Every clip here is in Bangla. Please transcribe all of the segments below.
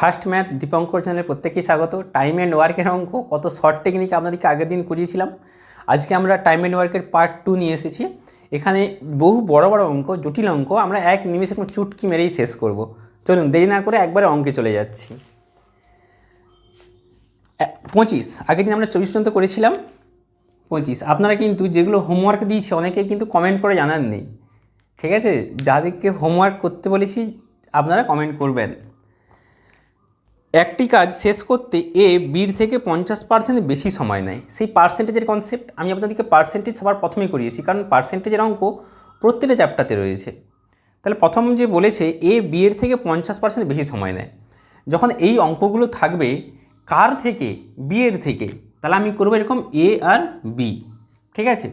ফার্স্ট ম্যাথ দীপঙ্কর চ্যানেলে প্রত্যেকেই স্বাগত। টাইম অ্যান্ড ওয়ার্কের অঙ্ক, কত শর্ট টেকনিক আপনাদেরকে আগের দিন করিয়েছিলাম আজকে আমরা টাইম অ্যান্ড ওয়ার্কের পার্ট টু নিয়ে এসেছি। এখানে বহু বড় বড় অঙ্ক, জটিল অঙ্ক, আমরা এক নিমেষে কোনো চুটকি মেরেই শেষ করব। চলুন, দেরি না করে একবারে অঙ্কে চলে যাচ্ছি। পঁচিশ, আগের দিন আমরা চব্বিশ পর্যন্ত করেছিলাম। পঁচিশ, আপনারা কিন্তু যেগুলো হোমওয়ার্ক দিয়েছে, অনেকেই কিন্তু কমেন্ট করে জানাননি। ঠিক আছে? যাদেরকে হোমওয়ার্ক করতে বলেছি, আপনারা কমেন্ট করবেন। একটি কাজ শেষ করতে এ, বির থেকে পঞ্চাশ পার্সেন্ট বেশি সময় নেয়। সেই পার্সেন্টেজের কনসেপ্ট আমি আপনাদেরকে পার্সেন্টেজ সবার প্রথমেই করিয়েছি, কারণ পার্সেন্টেজের অঙ্ক প্রত্যেকটা চ্যাপ্টারতে রয়েছে। তাহলে প্রথম যে বলেছে, এ বি এর থেকে পঞ্চাশ পার্সেন্ট বেশি সময় নেয়। যখন এই অঙ্কগুলো থাকবে, কার থেকে? বি এর থেকে। তাহলে আমি করব এরকম এ আর বি, ঠিক আছে?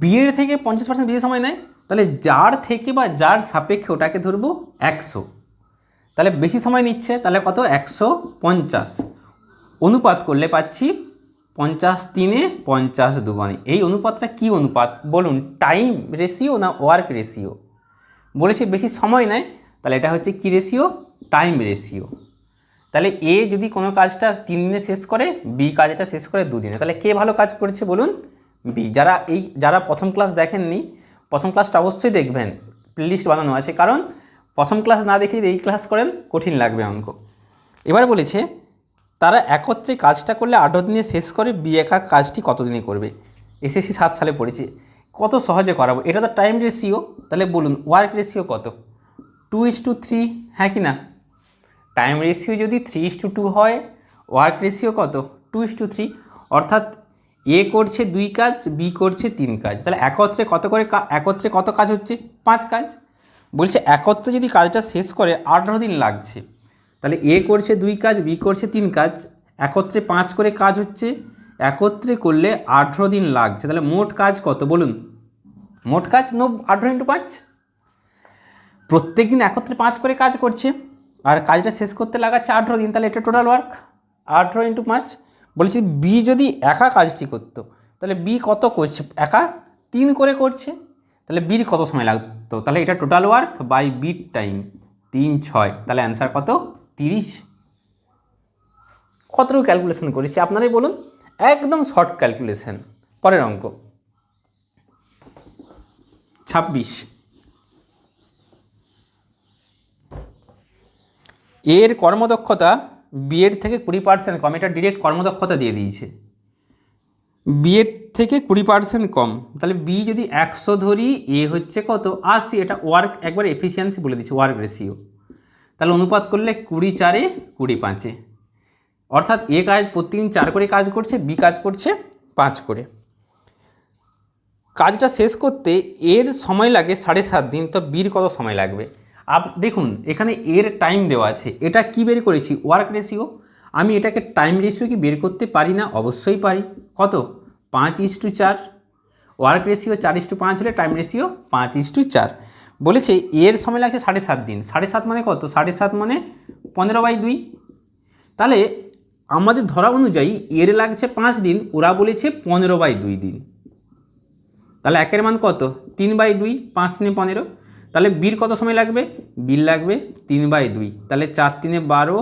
বি এর থেকে পঞ্চাশ পার্সেন্ট বেশি সময় নেয়, তাহলে যার থেকে বা যার সাপেক্ষে ওটাকে ধরবো একশো। তাহলে বেশি সময় নিচ্ছে, তাহলে কত? একশো পঞ্চাশ। অনুপাত করলে পাচ্ছি পঞ্চাশ তিনে পঞ্চাশ দুগুণে। এই অনুপাতটা কি অনুপাত? বলুন টাইম রেশিও না ওয়ার্ক রেশিও বলেছে বেশি সময় নেয়, তাহলে এটা হচ্ছে কি রেশিও টাইম রেশিও তাহলে এ যদি কোনো কাজটা তিন দিনে শেষ করে বি কাজটা শেষ করে দুদিনে। তাহলে কে ভালো কাজ করছে বলুন? বি যারা এই, যারা প্রথম ক্লাস দেখেননি, প্রথম ক্লাসটা অবশ্যই দেখবেন। প্লেলিস্ট বানানো আছে। কারণ প্রথম ক্লাস না দেখে যদি এই ক্লাস করেন, কঠিন লাগবে অঙ্ক এবার বলেছে, তারা একত্রে কাজটা করলে আঠারো দিনে শেষ করে বি একা কাজটি কত দিনে করবে? এসএসসি সাত সালে পড়েছে। কত সহজে করাবো? এটা তো টাইম রেশিও তাহলে বলুন ওয়ার্ক রেশিও কত? টু ইস টু থ্রি হ্যাঁ কি না? টাইম রেশিও যদি three is to two two work ratio কত? টু ইস টু থ্রি অর্থাৎ এ করছে দুই কাজ, বি করছে তিন কাজ। তাহলে একত্রে কত করে একত্রে কত কাজ হচ্ছে? পাঁচ কাজ। বলছে একত্রে যদি কাজটা শেষ করে আঠারো দিন লাগছে, তাহলে এ করছে দুই কাজ, বি করছে তিন কাজ, একত্রে পাঁচ করে কাজ হচ্ছে, একত্রে করলে আঠেরো দিন লাগছে, তাহলে মোট কাজ কত বলুন? মোট কাজ নব আঠেরো ইন্টু পাঁচ। প্রত্যেক দিন একত্রে পাঁচ করে কাজ করছে, আর কাজটা শেষ করতে লাগাচ্ছে আঠেরো দিন, তাহলে এটা টোটাল ওয়ার্ক আঠেরো ইন্টু পাঁচ। বলছি বি যদি একা কাজটি করতো, তাহলে বি কত করছে? একা তিন করে করছে। তাহলে বির কত সময় লাগতো? তাহলে এটা total work by bit time তিন, ছয়। তাহলে অ্যান্সার কত? তিরিশ। কতটুকু ক্যালকুলেশন করেছি? আপনারাই বলুন। একদম শর্ট ক্যালকুলেশন পরের অঙ্ক। ছাব্বিশ। এর কর্মদক্ষতা বিএড থেকে কুড়ি পার্সেন্ট কম। এটা ডিরেক্ট কর্মদক্ষতা দিয়ে দিয়েছে। বিএড থেকে কুড়ি পার্সেন্ট কম। তাহলে বি যদি একশো ধরি এ হচ্ছে কত? আশি এটা ওয়ার্ক একবার এফিসিয়েন্সি বলে দিচ্ছে ওয়ার্ক রেশিও তাহলে অনুপাত করলে কুড়ি চারে কুড়ি পাঁচে। অর্থাৎ এ কাজ প্রতিদিন চার করে কাজ করছে বি কাজ করছে পাঁচ করে। কাজটা শেষ করতে এর সময় লাগে সাড়ে সাত দিন, তো বির কত সময় লাগবে? আপ, দেখুন, এখানে এর টাইম দেওয়া আছে। এটা কি বের করেছি? ওয়ার্ক রেশিও আমি এটাকে টাইম রেশিও কি বের করতে পারি না? অবশ্যই পারি। কত? পাঁচ ইস টু চার। ওয়ার্ক রেশিও চার ইস টু পাঁচ হলে টাইম রেশিও পাঁচ ইস টু চার। বলেছে এর সময় লাগছে সাড়ে সাত দিন। সাড়ে সাত মানে কত? সাড়ে সাত মানে পনেরো বাই দুই। তাহলে আমাদের ধরা অনুযায়ী এর লাগছে পাঁচ দিন, ওরা বলেছে পনেরো বাই দুই দিন। তাহলে একের মান কত? তিন বাই দুই, পাঁচ তিনে পনেরো। তাহলে বির কত সময় লাগবে? বিল লাগবে তিন বাই দুই। তাহলে চার তিনে বারো,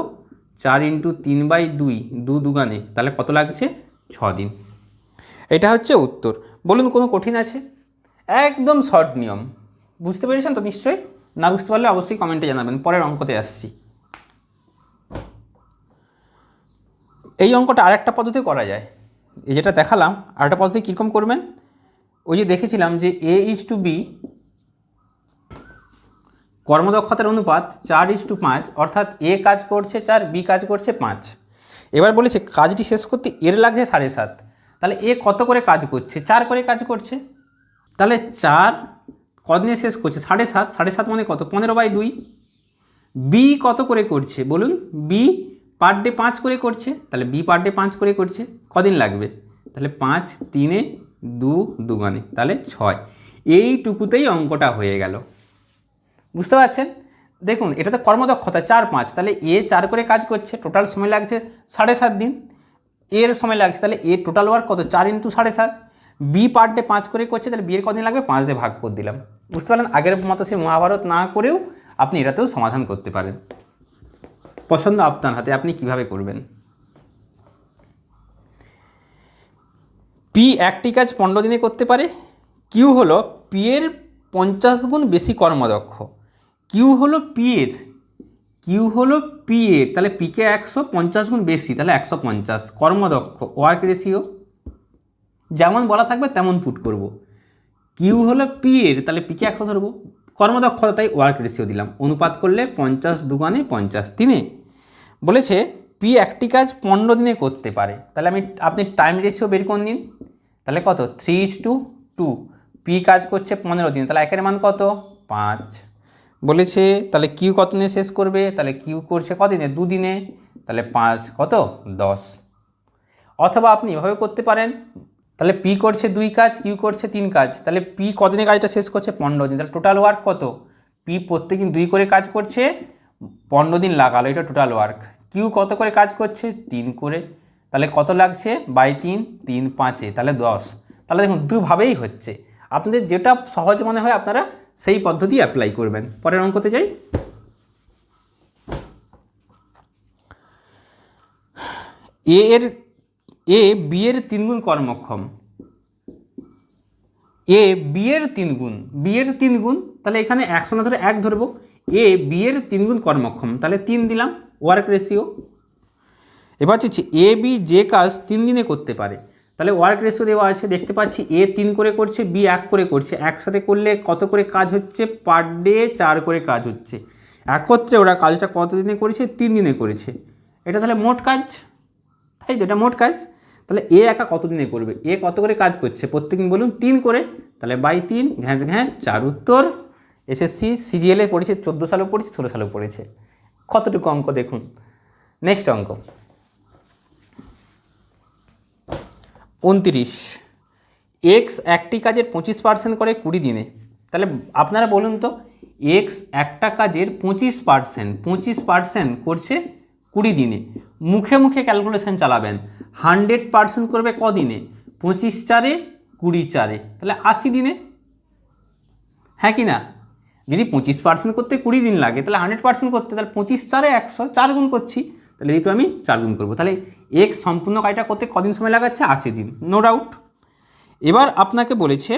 চার ইন্টু তিন বাই দুই, দু দুগানে। তাহলে কত লাগছে? ছ দিন। এটা হচ্ছে উত্তর। বলুন কোনো কঠিন আছে? একদম শর্ট নিয়ম। বুঝতে পেরেছেন তো নিশ্চয়ই? না বুঝতে পারলে অবশ্যই কমেন্টে জানাবেন। পরের অঙ্কতে আসছি। এই অঙ্কটা আরেকটা পদ্ধতি করা যায়। এই যেটা দেখালাম, আরেকটা পদ্ধতি কীরকম করবেন? ওই যে দেখেছিলাম যে এ ইজ টু বি কর্মদক্ষতার অনুপাত চার ইজ টু পাঁচ, অর্থাৎ এ কাজ করছে চার বি কাজ করছে পাঁচ। এবার বলেছে কাজটি শেষ করতে এর লাগছে সাড়ে সাত। তাহলে এ কত করে কাজ করছে? চার করে কাজ করছে। তাহলে চার কদিনে শেষ করছে, সাড়ে সাত। সাড়ে সাত মানে কত? পনেরো বাই দুই। বি কত করে করছে? বলুন। বি পার ডে পাঁচ করে করছে। তাহলে বি পার ডে পাঁচ করে করছে। কদিন লাগবে? তাহলে পাঁচ, তিনে দু দুগানে তাহলে ছয়। এইটুকুতেই অঙ্কটা হয়ে গেল। বুঝতে পারছেন? দেখুন, এটা তো কর্মদক্ষতা, চার পাঁচ। তাহলে এ চার করে কাজ করছে। টোটাল সময় লাগছে সাড়ে সাত দিন। এর সময় লাগছে, তাহলে এ টোটাল ওয়ার্ক কত? চার ইন্টু সাড়ে সাত। বি পার ডে পাঁচ করে করছে, তাহলে বিয়ের কদিন লাগবে? পাঁচ দিয়ে ভাগ করে দিলাম। বুঝতে পারলেন? আগের মতো সে মহাভারত না করেও আপনি এটাতেও সমাধান করতে পারেন। পছন্দ আপনার হাতে, আপনি কীভাবে করবেন? পি একটি কাজ পনেরো দিনে করতে পারে কিউ হলো পি এর পঞ্চাশ গুণ বেশি কর্মদক্ষ। কিউ হলো পি এর কিউ হলো পি এর, তাহলে পিকে একশো পঞ্চাশ গুণ বেশি, তাহলে একশো পঞ্চাশ। কর্মদক্ষ ওয়ার্ক রেশিও যেমন বলা থাকবে তেমন পুট করব। কিউ হলো পি এর, তাহলে পিকে একশো ধরবো। কর্মদক্ষতা, তাই ওয়ার্ক রেশিও দিলাম। অনুপাত করলে পঞ্চাশ দুগানে পঞ্চাশ তিনে। বলেছে পি একটি কাজ পনেরো দিনে করতে পারে। তাহলে আমি, আপনি টাইম রেশিও বের করে নিন তাহলে কত? Three is to two two কাজ করছে পনেরো দিনে, তাহলে একের মান কত? পাঁচ। বলেছে, তাহলে কিউ কত দিনে শেষ করবে? তাহলে কিউ করছে কদিনে দুদিনে তাহলে পাঁচ কত? দশ। অথবা আপনি এভাবে করতে পারেন, তাহলে পি করছে দুই কাজ, কিউ করছে তিন কাজ। তাহলে পি কদিনে কাজটা শেষ করছে? পনেরো দিন। তাহলে টোটাল ওয়ার্ক কত? পি প্রত্যেকদিন দুই করে কাজ করছে, পনেরো দিন লাগালো। এটা টোটাল ওয়ার্ক কিউ কত করে কাজ করছে? তিন করে। তাহলে কত লাগছে? বাই তিন তিন পাঁচে। তাহলে দশ। তাহলে দেখুন, দুভাবেই হচ্ছে। আপনাদের যেটা সহজ মনে হয়, আপনারা সেই পদ্ধতি অ্যাপ্লাই করবেন। পরের অঙ্কতে যাই। এ এর এ বি এর তিনগুণ কর্মক্ষম। এ বি এর তিন গুণ বি এর তিন তাহলে এখানে একশো না ধরে এক ধরবো। এ বি এর তিন কর্মক্ষম। তাহলে তিন দিলাম ওয়ার্ক রেশিও এবার হচ্ছে এ বি যে কাজ তিন দিনে করতে পারে। তাহলে ওয়ার্ক রেশিও দেওয়া আছে, দেখতে পাচ্ছি এ তিন করে করছে, বি এক করে করছে। একসাথে করলে কত করে কাজ হচ্ছে? পার ডে চার করে কাজ হচ্ছে। একত্রে ওরা কাজটা কত দিনে করেছে? তিন দিনে করেছে। এটা তাহলে মোট কাজ? তাই তো, এটা মোট কাজ? তাহলে এ একা কত দিনে করবে? এ কত করে কাজ করছে? প্রত্যেকদিন বলুন, তিন করে। তাহলে বাই তিন, ঘ্যাঁচ ঘ্যাঁচ, চার উত্তর। এসএসসি সিজিএলে পড়েছে, চোদ্দ সালেও পড়েছে, ষোলো সালেও পড়েছে। কতটুকু অঙ্ক দেখুন? নেক্সট অঙ্ক। উনত্রিশ। এক্স একটি কাজের পঁচিশ পার্সেন্ট করে কুড়ি দিনে। তাহলে আপনারা বলুন তো এক্স একটা কাজের পঁচিশ পার্সেন্ট পঁচিশ পার্সেন্ট করছে কুড়ি দিনে। মুখে মুখে ক্যালকুলেশন চালাবেন। হান্ড্রেড পার্সেন্ট করবে কদিনে পঁচিশ চারে কুড়ি চারে। তাহলে আশি দিনে। হ্যাঁ কি না? যদি পঁচিশ পার্সেন্ট করতে কুড়ি দিন লাগে, তাহলে হান্ড্রেড পার্সেন্ট করতে, তাহলে পঁচিশ চারে একশো, চার গুণ করছি। তাহলে এইটু আমি চার গুণ করব। তাহলে এক্স সম্পূর্ণ কাজটা করতে কদিন সময় লাগাচ্ছে? আশি দিন। নো ডাউট এবার আপনাকে বলেছে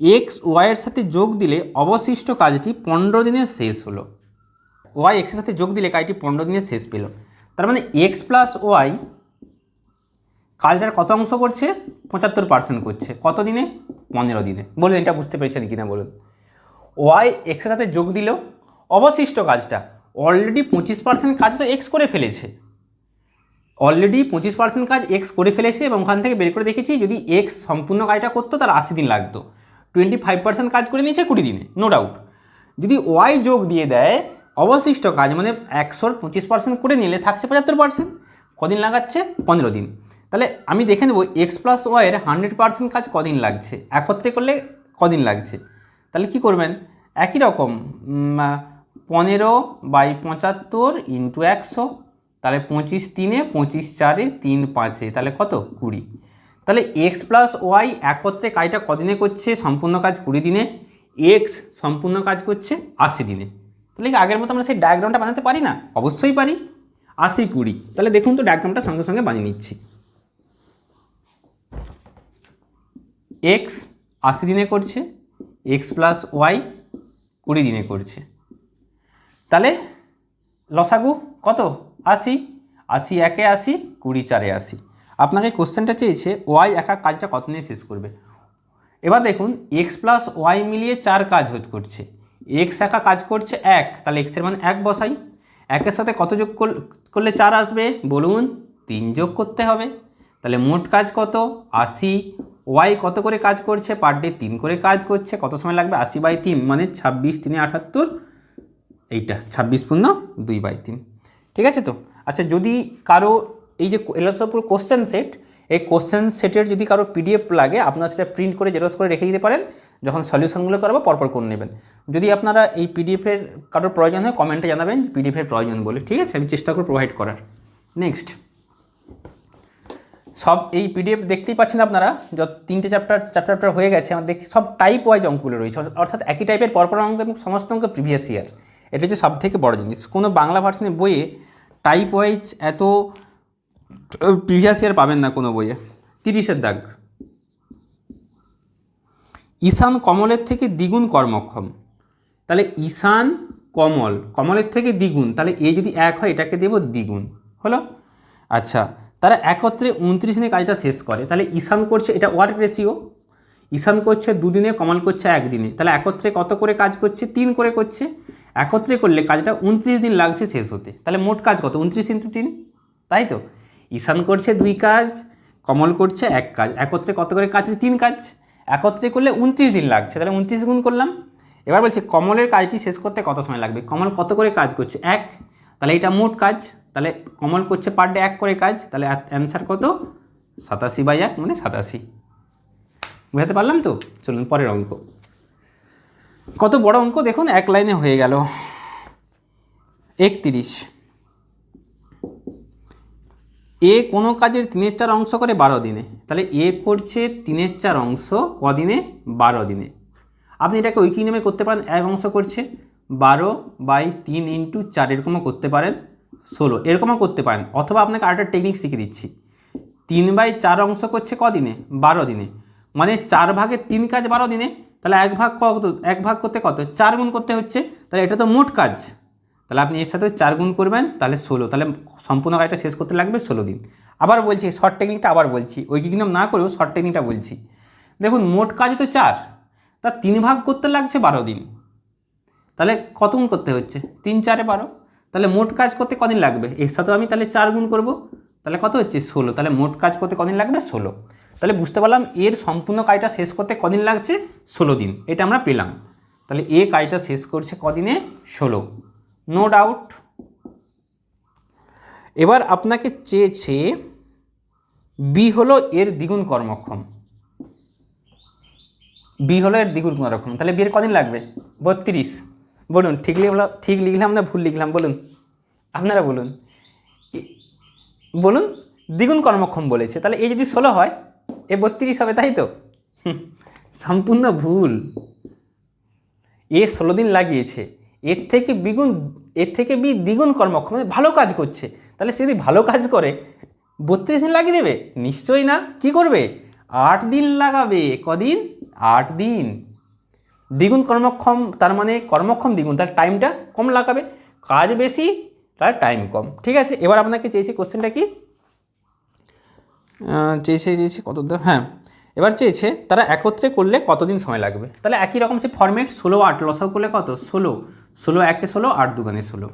এক্স ওয়াইয়ের সাথে যোগ দিলে অবশিষ্ট কাজটি পনেরো দিনে শেষ হলো। ওয়াই এক্সের সাথে যোগ দিলে কাজটি পনেরো দিনে শেষ পেল। তার মানে এক্স প্লাস ওয়াই কাজটার কত অংশ করছে? পঁচাত্তর পার্সেন্ট করছে। কত দিনে? পনেরো দিনে। বলুন, এটা বুঝতে পেরেছেন কি না বলুন ওয়াই এক্সের সাথে যোগ দিলেও অবশিষ্ট কাজটা অলরেডি পঁচিশ পার্সেন্ট কাজ তো এক্স করে ফেলেছে। অলরেডি পঁচিশ পার্সেন্ট কাজ এক্স করে ফেলেছে এবং ওখান থেকে বের করে দেখেছি যদি এক্স সম্পূর্ণ কাজটা করতো তার আশি দিন লাগতো। টোয়েন্টি ফাইভ পার্সেন্ট কাজ করে নিয়েছে কুড়ি দিনে নো ডাউট যদি ওয়াই যোগ দিয়ে দেয়, অবশিষ্ট কাজ মানে একশোর পঁচিশ পার্সেন্ট করে নিলে থাকছে পঁচাত্তর পার্সেন্ট কদিন লাগাচ্ছে? পনেরো দিন। তাহলে আমি দেখে নেব এক্স প্লাস ওয়াইয়ের হান্ড্রেড পার্সেন্ট কাজ কদিন লাগছে? একত্রে করলে কদিন লাগছে? তাহলে কি করবেন? একই রকম পনেরো বাই পঁচাত্তর ইন্টু একশো, তাহলে পঁচিশ তিনে, পঁচিশ চারে তিন পাঁচে, তাহলে কত? কুড়ি। তাহলে এক্স প্লাস ওয়াই একত্রে কাজটা কদিনে করছে? সম্পূর্ণ কাজ কুড়ি দিনে এক্স সম্পূর্ণ কাজ করছে আশি দিনে। তাহলে আগের মতো আমরা সেই ডায়াগ্রামটা বানাতে পারি না? অবশ্যই পারি। আশি কুড়ি। তাহলে দেখুন তো ডায়াগ্রামটা সঙ্গে সঙ্গে বানিয়ে নিচ্ছি। এক্স আশি দিনে করছে এক্স প্লাস ওয়াই কুড়ি দিনে করছে। তাহলে লসাগু কত? আশি। আশি একে আশি, কুড়ি চারে আশি। আপনাকে কোশ্চেনটা চেয়েছে, ওয়াই একা কাজটা কত নিয়ে শেষ করবে? এবার দেখুন এক্স প্লাস ওয়াই মিলিয়ে চার কাজ করছে। এক্স একা কাজ করছে এক, তাহলে এক্সের মান এক বসাই। একের সাথে কত যোগ করল- করলে চার আসবে? বলুন, তিন যোগ করতে হবে। তাহলে মোট কাজ কত? আশি। ওয়াই কত করে কাজ করছে? পার ডে তিন করে কাজ করছে। কত সময় লাগবে? আশি বাই তিন মানে ছাব্বিশ, তিনে আটাত্তর। এইটা, ছাব্বিশ পূর্ণ দুই বাই তিন। ঠিক আছে তো? আচ্ছা যদি কারও এই যে এগুলো তো পুরো কোশ্চেন সেট এই কোশ্চেন সেটের যদি কারও পিডিএফ লাগে, আপনারা সেটা প্রিন্ট করে জেরক্স করে রেখে দিতে পারেন, যখন সলিউশনগুলো করাবো পরপর করে নেবেন। যদি আপনারা এই পিডিএফের কারোর প্রয়োজন হয় কমেন্টে জানাবেন পিডিএফের প্রয়োজন বলে। ঠিক আছে? আমি চেষ্টা করব প্রোভাইড করার। নেক্সট সব এই পিডিএফ দেখতেই পাচ্ছেন আপনারা, যত তিনটে চ্যাপ্টার চ্যাপ্টার হয়ে গেছে আমার দেখছি সব টাইপ ওয়াইজ অঙ্কগুলো রয়েছে। অর্থাৎ একই টাইপের পরপর অঙ্ক এবং সমস্ত অঙ্ক প্রিভিয়াস ইয়ার এটা হচ্ছে সব থেকে বড় জিনিস। কোনো বাংলা ভার্সনের বইয়ে টাইপ ওয়াইজ এত প্রিভিয়াস ইয়ার পাবেন না কোনো বইয়ে। তিরিশের দাগ। ঈশান কমলের থেকে দ্বিগুণ কর্মক্ষম। তাহলে ঈশান কমল, কমলের থেকে দ্বিগুণ, তাহলে এ যদি এক হয়, এটাকে দেব দ্বিগুণ। হলো? আচ্ছা তারা একত্রে উনত্রিশ দিনে কাজটা শেষ করে। তাহলে ঈশান করছে, এটা ওয়ার্ক রেশিও ঈশান করছে, দুদিনে কমল করছে, একদিনে। তাহলে একত্রে কত করে কাজ করছে? তিন করে করছে। একত্রে করলে কাজটা উনত্রিশ দিন লাগছে শেষ হতে। তাহলে মোট কাজ কত? উনত্রিশ ইন্টু তিন। তাই তো? ঈশান করছে দুই কাজ, কমল করছে এক কাজ। একত্রে কত করে কাজ তিন কাজ। একত্রে করলে উনত্রিশ দিন লাগছে। তাহলে উনত্রিশ গুণ করলাম। এবার বলছে, কমলের কাজটি শেষ করতে কত সময় লাগবে? কমল কত করে কাজ করছে? এক। তাহলে এটা মোট কাজ। তাহলে কমল করছে পার ডে এক করে কাজ। তাহলে অ্যান্সার কত? সাতাশি বাই এক মানে সাতাশি। বুঝাতে পারলাম তো? চলুন পরের অঙ্ক। কত বড় অঙ্ক দেখুন? এক লাইনে হয়ে গেল। একত্রিশ। এ কোনো কাজের তিনের চার অংশ করে বারো দিনে? তাহলে এ করছে তিনের চার অংশ কদিনে? বারো দিনে। আপনি এটাকে ঐকিক নেমে করতে পারেন? এক অংশ করছে বারো বাই তিন ইন্টু চার এরকমও করতে পারেন ষোলো। এরকমও করতে পারেন। অথবা আপনাকে আরেকটা টেকনিক শিখিয়ে দিচ্ছি। তিন বাই চার অংশ করছে কদিনে? বারো দিনে। মানে চার ভাগে তিন কাজ বারো দিনে, তাহলে এক ভাগ কত, এক ভাগ করতে কত? চার গুণ করতে হচ্ছে, তাহলে এটা তো মোট কাজ। তাহলে আপনি এর সাথে চার গুণ করবেন, তাহলে ষোলো, তাহলে সম্পূর্ণ কাজটা শেষ করতে লাগবে ষোলো দিন। আবার বলছি শর্ট টেকনিকটা আবার বলছি, ওই কি না করেও শর্ট টেকনিকটা বলছি। দেখুন, মোট কাজ তো চার, তা তিন ভাগ করতে লাগছে বারো দিন। তাহলে কত গুণ করতে হচ্ছে? তিন চারে বারো। তাহলে মোট কাজ করতে কদিন লাগবে? এর সাথেও আমি তাহলে চার গুণ করব, তাহলে কত হচ্ছে? ষোলো। তাহলে মোট কাজ করতে কদিন লাগবে? ষোলো। তাহলে বুঝতে পারলাম এর সম্পূর্ণ কাজটা শেষ করতে কদিন লাগছে? ষোলো দিন। এটা আমরা পেলাম। তাহলে এ কাজটা শেষ করছে কদিনে? ষোলো। নো ডাউট এবার আপনাকে চেয়েছে বি হলো এর দ্বিগুণ কর্মক্ষম। বি হলো এর দ্বিগুণ কর্মক্ষম। তাহলে বিয়ের কদিন লাগবে? বত্রিশ। বলুন, ঠিক লিখলাম ঠিক লিখলাম না ভুল লিখলাম? বলুন। আপনারা বলুন। বলুন, দ্বিগুণ কর্মক্ষম বলেছে। তাহলে এই যদি ষোলো হয় এ বত্রিশ হবে, তাই তো? সম্পূর্ণ ভুল। এ ষোলো দিন লাগিয়েছে। এর থেকে দ্বিগুণ এর থেকে বি দ্বিগুণ কর্মক্ষম ভালো কাজ করছে। তাহলে সে যদি ভালো কাজ করে, বত্রিশ দিন লাগিয়ে দেবে? নিশ্চয়ই না। কি করবে? আট দিন লাগাবে। কদিন? আট দিন। দ্বিগুণ কর্মক্ষম, তার মানে কর্মক্ষম দ্বিগুণ, তার টাইমটা কম লাগাবে। কাজ বেশি, তার টাইম কম। ঠিক আছে? এবার আপনাকে চেয়েছি কোশ্চেনটা কি? চেয়েছে চেয়েছে, কত? হ্যাঁ। এবার চেয়েছে, তারা একত্রে করলে কতদিন সময় লাগবে? তাহলে একই রকম সে ফর্মেট ষোলো, আট, লসাও করলে কত? ষোলো। ষোলো, একে ষোলো, আট দুগানে ষোলো।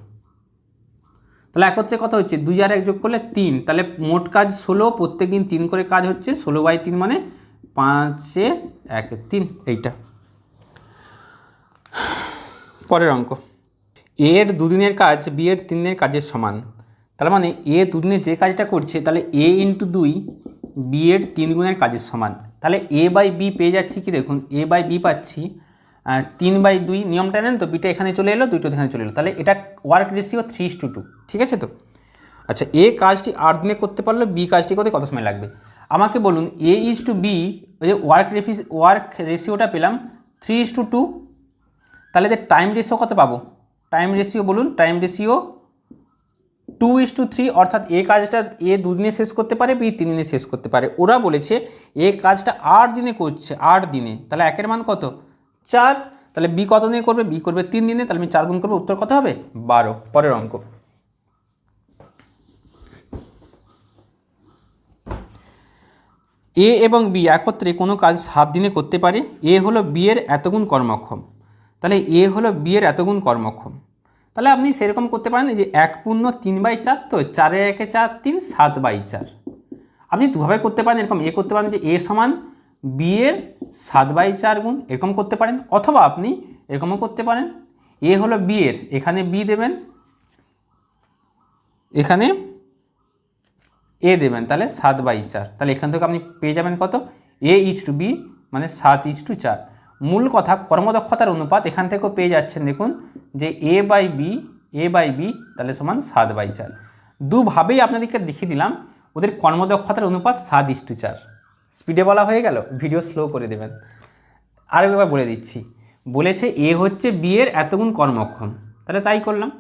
তাহলে একত্রে কত হচ্ছে? দুই আর এক যোগ করলে তিন। তাহলে মোট কাজ ষোলো প্রত্যেক দিন তিন করে কাজ হচ্ছে, ষোলো বাই তিন মানে পাঁচে এক, তিন, এইটা। পরের অঙ্ক। এর দুদিনের কাজ, বি এর তিন দিনের কাজের সমান। তার মানে এ দুদিনে যে কাজটা করছে, তাহলে এ ইন্টু দুই বি এর তিন গুণের কাজের সমান। তাহলে এ বাই বি পেয়ে যাচ্ছি কি দেখুন এ বাই বি পাচ্ছি তিন বাই দুই নিয়মটা নেন তো বিটা এখানে চলে এলো, দুইটা এখানে চলে এলো। তাহলে এটা work ratio three to two ঠিক আছে তো? আচ্ছা এ কাজটি আট দিনে করতে পারলে বি কাজটি করতে কত সময় লাগবে? আমাকে বলুন এ ইজ টু বি ওই যে ওয়ার্ক রেফিস ওয়ার্ক রেশিওটা পেলাম থ্রি ইজ টু টু তাহলে এদের টাইম রেশিও কত পাবো? টাইম রেশিও বলুন time ratio two is to three অর্থাৎ এ কাজটা এ দুদিনে শেষ করতে পারে, বি তিন দিনে শেষ করতে পারে। ওরা বলেছে এ কাজটা আট দিনে করছে আট দিনে। তাহলে একের মান কত? চার। তাহলে বি কত দিনে করবে? বি করবে তিন দিনে। তাহলে আমি চার গুণ করব, উত্তর কত হবে? বারো, পরের অঙ্ক। এ এবং বি একত্রে কোনো কাজ সাত দিনে করতে পারে। এ হলো বি এর এতগুণ কর্মক্ষম। তাহলে এ হলো বি এর এতগুণ কর্মক্ষম। তাহলে আপনি সেরকম করতে পারেন যে এক পূর্ণ তিন বাই চার, তো চারে একে চার, তিন, সাত বাই চার। আপনি দুভাবে করতে পারেন, এরকম এ করতে পারেন যে এ সমান বি এর সাত বাই চার গুণ, এরকম করতে পারেন। অথবা আপনি এরকমও করতে পারেন, এ হলো বি এর, এখানে বি দেবেন, এখানে এ দেবেন, তাহলে সাত বাই চার। তাহলে এখান থেকে আপনি পেয়ে যাবেন কত? এ ইস টু বি মানে সাত ইস টু চার। মূল কথা কর্মদক্ষতার অনুপাত এখান থেকেও পেয়ে যাচ্ছেন, দেখুন, যে A by B A by B তাহলে সমান সাত বাই চার। দুভাবেই আপনাদেরকে দেখিয়ে দিলাম, ওদের কর্মদক্ষতার অনুপাত সাত ইস টু চার। স্পিডে বলা হয়ে গেল, ভিডিও স্লো করে দেবেন। আর একবার বলে দিচ্ছি, বলেছে এ হচ্ছে বি এর এতগুণ কর্মক্ষম। তাহলে তাই করলাম,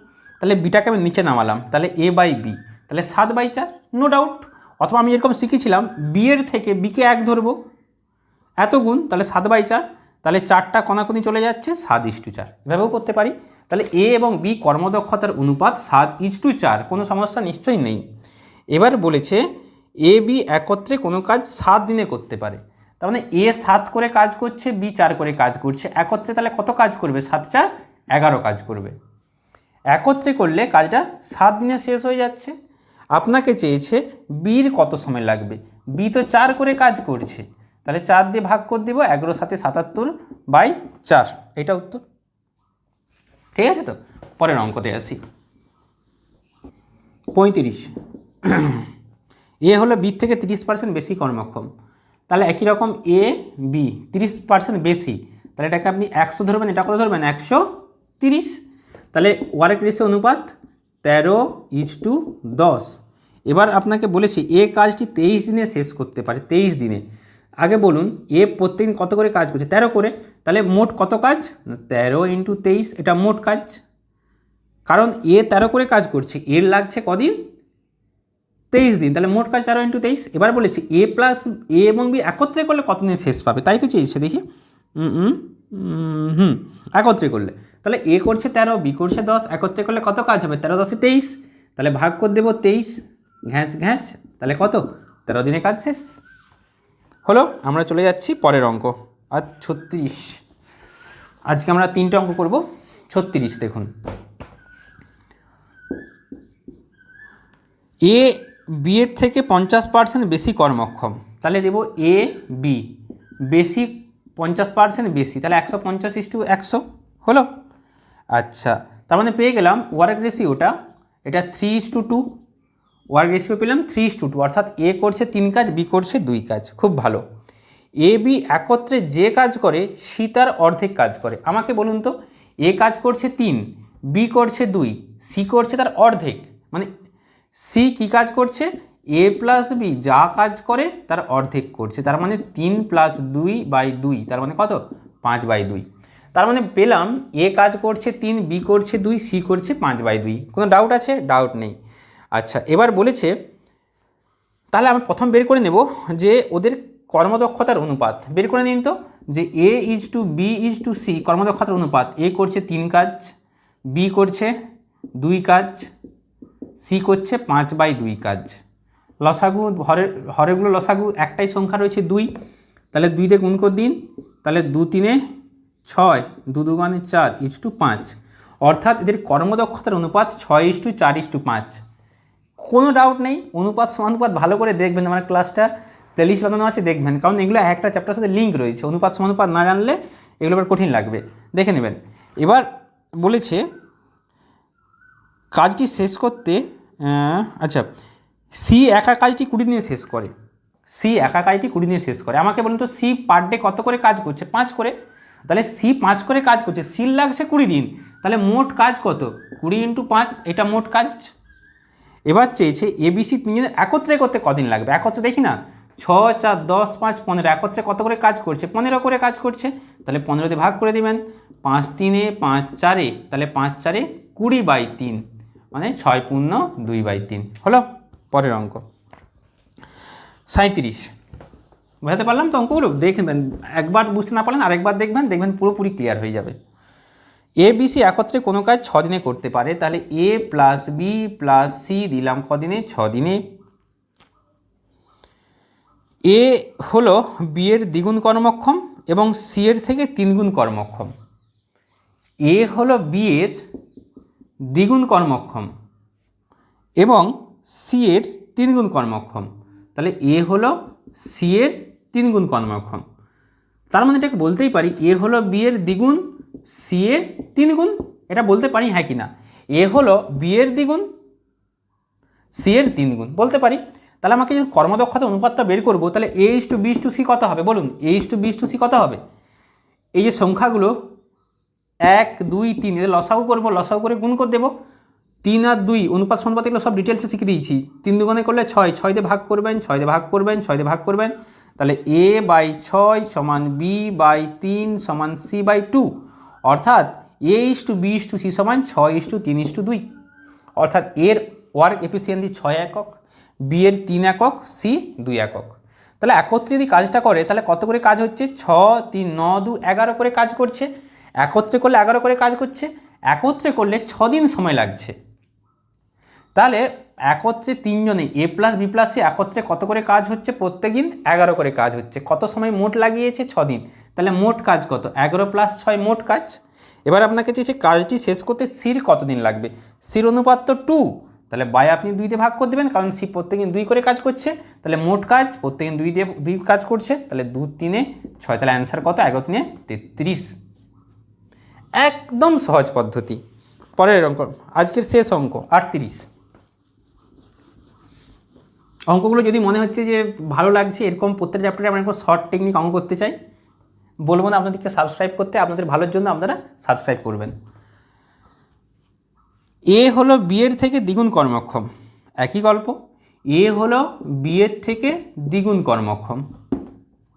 তাহলে বিটাকে আমি নিচে নামালাম, তাহলে এ বাই বি তাহলে সাত বাই চার নো ডাউট অথবা আমি যেরকম শিখেছিলাম বি এর থেকে বিকে এক ধরবো এত গুণ তাহলে সাত বাই চার। তাহলে চারটা কণাকণি চলে যাচ্ছে সাত ইস টু চার। এভাবেও করতে পারি। তাহলে এ এবং বি কর্মদক্ষতার অনুপাত সাত ইস টু চার, কোনো সমস্যা নিশ্চয়ই নেই। এবার বলেছে, এ, বি একত্রে কোনো কাজ সাত দিনে করতে পারে। তার মানে এ সাত করে কাজ করছে, বি চার করে কাজ করছে। একত্রে তাহলে কত কাজ করবে? সাত চার, এগারো কাজ করবে। একত্রে করলে কাজটা সাত দিনে শেষ হয়ে যাচ্ছে। আপনাকে চেয়েছে, বির কত সময় লাগবে? বি তো চার করে কাজ করছে। তাহলে চার দিয়ে ভাগ করে দেবো এগারো সাথে সাতাত্তর বাই চার। এটা উত্তর। ঠিক আছে তো? পরের অঙ্কতে আসি। পঁয়ত্রিশ। এ হলো বি থেকে তিরিশ পার্সেন্ট বেশি কর্মক্ষম। তাহলে একই রকম এ, বি, তিরিশ পার্সেন্ট বেশি। তাহলে এটাকে আপনি একশো ধরবেন, এটা কত ধরবেন? একশো তিরিশ। তাহলে ওয়ার্ক রেশিও অনুপাত তেরো ইজ টু দশ। এবার আপনাকে বলেছি, এ কাজটি তেইশ দিনে শেষ করতে পারে, তেইশ দিনে। আগে বলুন, এ প্রত্যেকদিন কত করে কাজ করছে? তেরো করে। তাহলে মোট কত কাজ? তেরো ইন্টু তেইশ, এটা মোট কাজ। কারণ এ তেরো করে কাজ করছে, এর লাগছে কদিন? তেইশ দিন। তাহলে মোট কাজ তেরো ইন্টু তেইশ। এবার বলেছি, এ প্লাস এ এবং বি একত্রে করলে কত দিনে শেষ পাবে? তাই তো চেয়েছে, দেখি। হুম, একত্রে করলে। তাহলে এ করছে তেরো, বি করছে দশ, একত্রে করলে কত কাজ হবে? তেরো দশে তেইশ। তাহলে ভাগ করে দেবো তেইশ, ঘ্যাঁচ ঘ্যাঁচ। তাহলে কত? তেরো দিনে কাজ শেষ। হলো, আমরা চলে যাচ্ছি পরের অঙ্ক। আর ছত্রিশ। আজকে আমরা তিনটে অঙ্ক করব। ছত্রিশ দেখুন। এ, বি এর থেকে পঞ্চাশ পার্সেন্ট বেশি কর্মক্ষম। তাহলে দেবো এ, বি। বেশি পঞ্চাশ পার্সেন্ট বেশি, তাহলে একশো পঞ্চাশ টু একশো। হলো? আচ্ছা তার মানে পেয়ে গেলাম ওয়ার্ক রেশিওটা এটা three is to two work ratio পেলাম থ্রি ইস টু টু অর্থাৎ এ করছে তিন কাজ বি করছে দুই কাজ, খুব ভালো। এ বি একত্রে যে কাজ করে, সি তার অর্ধেক কাজ করে। আমাকে বলুন তো এ কাজ করছে তিন বি করছে দুই সি করছে তার অর্ধেক। মানে সি কী কাজ করছে? এ প্লাস বি যা কাজ করে, তার অর্ধেক করছে। তার মানে তিন প্লাস দুই বাই দুই, তার মানে কত? পাঁচ বাই দুই। তার মানে পেলাম এ কাজ করছে তিন বি করছে দুই সি করছে পাঁচ বাই দুই। কোনো ডাউট আছে? ডাউট নেই। আচ্ছা এবার বলেছে, তাহলে আমি প্রথম বের করে নেব যে ওদের কর্মদক্ষতার অনুপাত। বের করে নিন তো, যে A is to B is to C কর্মদক্ষতার অনুপাত। এ করছে তিন কাজ বি করছে দুই কাজ সি করছে পাঁচ বাই দুই কাজ। লসাগু, হরের হরেগুলো লসাগু, একটাই সংখ্যা রয়েছে দুই। তাহলে দুই দিয়ে গুণ করে দিন, তাহলে দু তিনে ছয়, দু দুগানে চার ইস টু পাঁচ। অর্থাৎ এদের কর্মদক্ষতার অনুপাত ছয় ইস টু চার ইস টু পাঁচ। কোনো ডাউট নেই, অনুপাত সমানুপাত ভালো করে দেখবেন আমার ক্লাসটা প্লেলিস্ট বানানো আছে, দেখবেন। কারণ এগুলো একটা চ্যাপ্টার সাথে লিঙ্ক রয়েছে, অনুপাত সমানুপাত না জানলে এগুলো আবার কঠিন লাগবে। দেখে নেবেন। এবার বলেছে, কাজটি শেষ করতে আচ্ছা সি একা কাজটি কুড়ি দিনে শেষ করে। সি একা কাজটি কুড়ি দিনে শেষ করে। আমাকে বলুন তো সি পার ডে কত করে কাজ করছে? পাঁচ করে। তাহলে সি পাঁচ করে কাজ করছে। সির লাগছে কুড়ি দিন। তাহলে মোট কাজ কত? কুড়ি ইন্টু পাঁচ, এটা মোট কাজ এবার চেয়েছে এবিসি তিনজনের একত্রে করতে কদিন লাগবে? একত্রে দেখি না। ছ চার, দশ, পাঁচ, পনেরো, একত্রে কত করে কাজ করছে? পনেরো করে কাজ করছে। তাহলে পনেরোতে ভাগ করে দিবেন। পাঁচ তিনে, পাঁচ চারে, তাহলে পাঁচ চারে কুড়ি বাই তিন। মানে ছয় পূর্ণ দুই বাই তিন। হলো পরের অঙ্ক। সাঁত্রিশ বোঝাতে পারলাম তো অঙ্কগুলো? দেখবেন একবার বুঝতে না পারলেন, আরেকবার দেখবেন দেখবেন পুরোপুরি ক্লিয়ার হয়ে যাবে। এ বি সি একত্রে কোনো কাজ ছ দিনে করতে পারে, তাহলে A plus B plus C দিলাম কদিনে? ছ দিনে এ হলো বি এর দ্বিগুণ কর্মক্ষম এবং সি এর থেকে তিনগুণ কর্মক্ষম। এ হলো বি এর দ্বিগুণ কর্মক্ষম এবং সি এর তিনগুণ কর্মক্ষম। তাহলে এ হলো সি এর তিনগুণ কর্মক্ষম। তার মানে এটাকে বলতেই পারি এ হলো বি এর দ্বিগুণ সি এর তিন গুণ, এটা বলতে পারি হ্যাঁ কি না এ হলো বি এর দ্বিগুণ সি এর তিন গুণ, বলতে পারি। তাহলে আমাকে যদি কর্মদক্ষতা অনুপাতটা বের করব, তাহলে A is to B is to C কত হবে? বলুন A is to B is to C কত হবে? এই যে সংখ্যাগুলো, এক, দুই, তিন, এদের লসাগু করব, লসাগু করে গুণ করে দেবো। তিন আর দুই, অনুপাত সমানুপাত এগুলো সব ডিটেলসে শিখে দিয়েছি। তিন দুগুণে করলে ছয় ছয় দিয়ে ভাগ করবেন, ছয় দিয়ে ভাগ করবেন, ছয় দিয়ে ভাগ করবেন। তাহলে এ বাই ছয় সমান বি বাই তিন সমান সি বাই টু অর্থাৎ A is to B is to C সমান ছয় ইস টু তিন ইস টু দুই। অর্থাৎ এর ওয়ার্ক এফিসিয়েন্সি ছয় একক বি এর তিন একক সি দুই একক। তাহলে একত্রে যদি কাজটা করে, তাহলে কত করে কাজ হচ্ছে? ছ, তিন, ন, দু, এগারো করে কাজ করছে। একত্রে করলে এগারো করে কাজ করছে। একত্রে করলে ছ দিন সময় লাগছে। তাহলে একত্রে তিনজনে A plus B plus C একত্রে কত করে কাজ হচ্ছে? প্রত্যেক দিন এগারো করে কাজ হচ্ছে। কত সময় মোট লাগিয়েছে? ছ দিন তাহলে মোট কাজ কত? এগারো প্লাস ছয় মোট কাজ। এবার আপনাকে চেয়েছে কাজটি শেষ করতে সির কতদিন লাগবে? সির অনুপাত তো টু তাহলে বাই আপনি দুইতে ভাগ করে দেবেন, কারণ সি প্রত্যেকদিন দুই করে কাজ করছে। তাহলে মোট কাজ, প্রত্যেকদিন দুই দিয়ে দুই কাজ করছে। তাহলে দু তিনে ছয়। তাহলে অ্যান্সার কত? এগারো তিনে তেত্রিশ। একদম সহজ পদ্ধতি। পরের অঙ্ক। আজকের শেষ অঙ্ক, আটত্রিশ। অঙ্কগুলো যদি মনে হচ্ছে যে ভালো লাগছে, এরকম প্রত্যেক চ্যাপ্টারে আমরা এরকম শর্ট টেকনিক অঙ্ক করতে চাই, বলব না আপনাদেরকে সাবস্ক্রাইব করতে, আপনাদের ভালোর জন্য আপনারা সাবস্ক্রাইব করবেন। এ হলো বিয়ের থেকে দ্বিগুণ কর্মক্ষম, একই গল্প। এ হলো বিয়ের থেকে দ্বিগুণ কর্মক্ষম।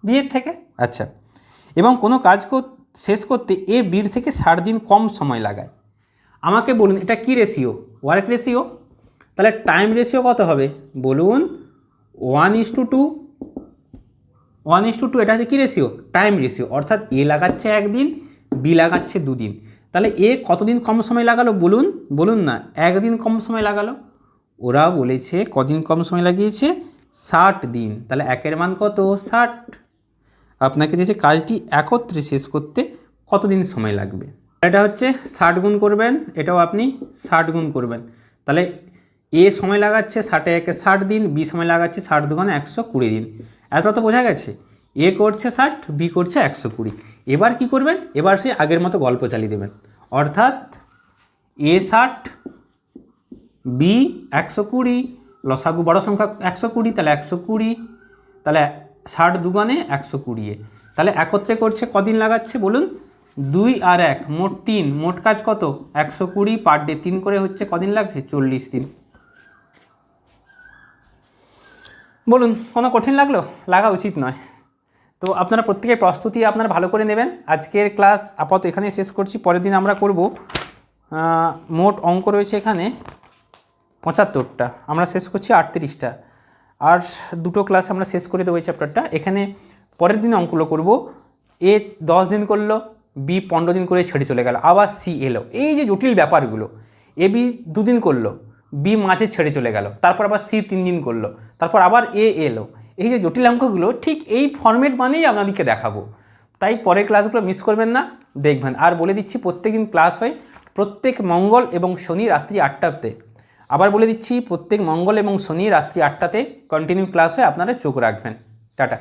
বিয়ের থেকে? আচ্ছা। এবং কোনো কাজ শেষ করতে এ বির থেকে ষাট দিন কম সময় লাগায়। আমাকে বলুন, এটা কি রেশিও ওয়ার্ক রেশিও তাহলে টাইম রেশিও কত হবে? বলুন one is to two two one is to two two key ratio time ratio অর্থাৎ এ লাগাচ্ছে একদিন বি লাগাচ্ছে দুদিন। তাহলে এ কতদিন কম সময় লাগালো? বলুন বলুন না, একদিন কম সময় লাগালো। ওরা বলেছে, কদিন কম সময় লাগিয়েছে? ষাট দিন। তাহলে একের মান কত? ষাট। আপনাকে যে কাজটি একত্রে শেষ করতে কতদিন সময় লাগবে? এটা হচ্ছে ষাট গুণ করবেন, এটাও আপনি ষাট গুণ করবেন। তাহলে এ সময় লাগাচ্ছে ষাটে একে ষাট দিন, বি সময় লাগাচ্ছে ষাট দুগুণে একশো কুড়ি দিন। এতটা তো বোঝা গেছে। এ করছে ষাট, বি করছে একশো কুড়ি। এবার কি করবেন? এবার সে আগের মতো গল্প চালিয়ে দেবেন। অর্থাৎ এ ষাট, বি একশো কুড়ি, লসাগু বড় সংখ্যা একশো কুড়ি, তাহলে একশো কুড়ি, তাহলে ষাট দুগানে একশো কুড়িয়ে তাহলে একত্রে করছে কদিন লাগাচ্ছে বলুন? দুই আর এক, মোট তিন, মোট কাজ কত? একশো কুড়ি, পার ডে তিন করে হচ্ছে কদিন লাগছে? চল্লিশ দিন। বলুন, কোনো কঠিন লাগল? লাগা উচিত নয়। তো আপনারা প্রত্যেকের প্রস্তুতি আপনারা ভালো করে নেবেন। আজকের ক্লাস আপাতত এখানে শেষ করছি। পরের দিন আমরা করব মোট অঙ্ক রয়েছে এখানে পঁচাত্তরটা। আমরা শেষ করছি আটত্রিশটা। আর দুটো ক্লাস আমরা শেষ করে দেবো এই চ্যাপ্টারটা। এখানে পরের দিন অঙ্কগুলো করব। এ দশ দিন করল, বি পনেরো দিন করে ছেড়ে চলে গেল। আবার সি এলো। এই যে জটিল ব্যাপারগুলো, এ বি দুদিন করল। বি মাঝে ছেড়ে চলে গেল। তারপর আবার সি তিন দিন করল। তারপর আবার এ এলো। এই যে জটিল অঙ্কগুলো, ঠিক এই ফর্মেট মানেই আপনাদেরকে দেখাবো। তাই পরের ক্লাসগুলো মিস করবেন না, দেখবেন। আর বলে দিচ্ছি প্রত্যেক দিন ক্লাস হয় প্রত্যেক মঙ্গল এবং শনি রাত্রি আটটাতে আবার বলে দিচ্ছি, প্রত্যেক মঙ্গল এবং শনি রাত্রি আটটাতে কন্টিনিউ ক্লাস হয় আপনারা চোখ রাখবেন। টাটা।